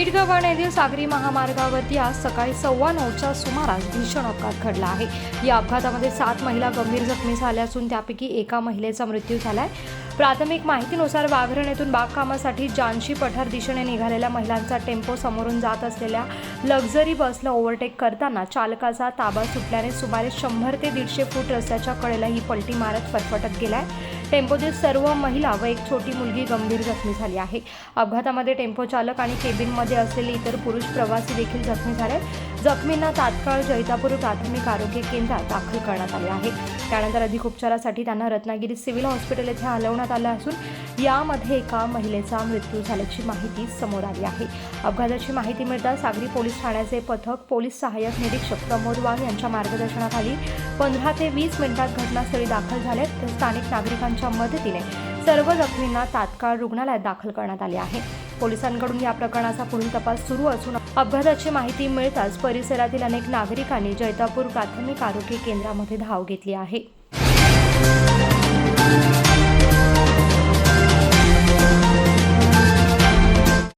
मिठगव्हाण येथील सागरी महामार्गावरती आज सकाळी सव्वा नऊच्या सुमारास भीषण अपघात घडला आहे. या अपघातामध्ये सात महिला गंभीर जखमी झाल्या असून त्यापैकी एका महिलेचा मृत्यू झाला आहे प्राथमिक माहितीनुसार वाघरण येथून बागकामासाठी जानशी पठार दिशेने निघालेल्या महिलांचा टेम्पो समोरून जात असलेल्या लक्झरी बसला ओव्हरटेक करताना चालकाचा ताबा सुटल्याने सुमारे शंभर ते दीडशे फूट रस्त्याच्या कडेला ही पलटी मारत फटफटत गेलाय. टेम्पोतील सर्व महिला व एक छोटी मुलगी गंभीर जखमी झाली आहे. अपघातामध्ये टेम्पो चालक आणि केबिनमध्ये असलेले इतर पुरुष प्रवासी देखील जखमी झाले जखमींना तात्काळ जैतापूर प्राथमिक आरोग्य केंद्रात दाखल करण्यात आले आहे. त्यानंतर अधिक उपचारासाठी त्यांना रत्नागिरी सिव्हिल हॉस्पिटल येथे हलवण्यात आलं असून यामध्ये एका महिलेचा मृत्यू झाल्याची माहिती समोर आली आहे. अपघाताची माहिती मिळताच सागरी पोलीस ठाण्याचे पथक पोलीस सहाय्यक निरीक्षक प्रमोद वाघ यांच्या मार्गदर्शनाखाली पंधरा ते वीस मिनिटात घटनास्थळी दाखल झाले तर स्थानिक पोलिसांच्या मदतीने सर्व जखमींना तात्काळ रुग्णालयात दाखल करण्यात आले आहे. पोलिसांकडून या प्रकरणाचा पुढील तपास सुरू असून अपघाताची माहिती मिळताच परिसरातील अनेक नागरिकांनी जैतापूर प्राथमिक आरोग्य केंद्रामध्ये धाव घेतली आहे.